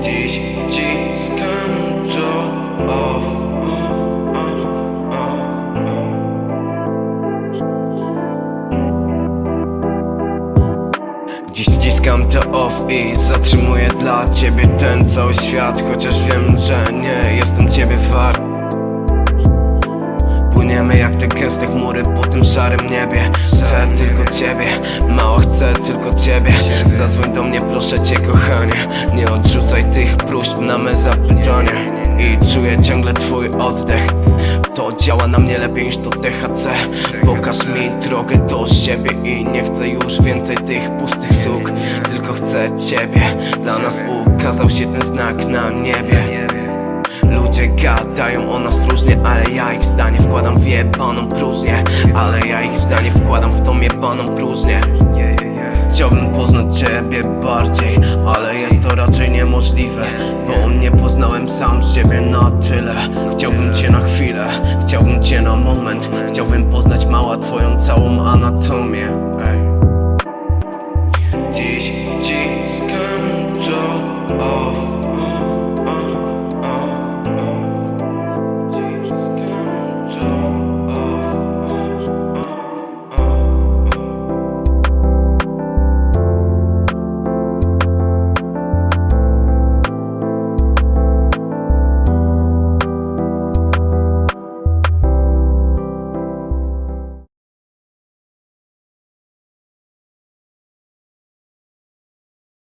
Dziś wciskam to off, off. Dziś wciskam to off i zatrzymuję dla ciebie ten cały świat Chociaż wiem, że nie jestem ciebie wart Płyniemy jak te gęste chmury po tym szarym niebie Chcę tylko ciebie, mało chcę tylko ciebie. Zadzwoń do mnie proszę cię kochanie. Nie odrzucaj tych próśb na me zapytanie I czuję ciągle twój oddech. To działa na mnie lepiej niż to THC Pokaż mi drogę do siebie I nie chcę już więcej tych pustych słów Tylko chcę ciebie. Dla nas ukazał się ten znak na niebie. Ludzie gadają o nas różnie, ale ja ich zdanie wkładam w jebaną próżnię. Ale ja ich zdanie wkładam w tą jebaną próżnię Chciałbym poznać ciebie bardziej, ale jest to raczej niemożliwe Bo nie poznałem sam siebie na tyle. Chciałbym cię na chwilę, chciałbym cię na moment Chciałbym poznać mała twoją całą anatomię. Dziś ci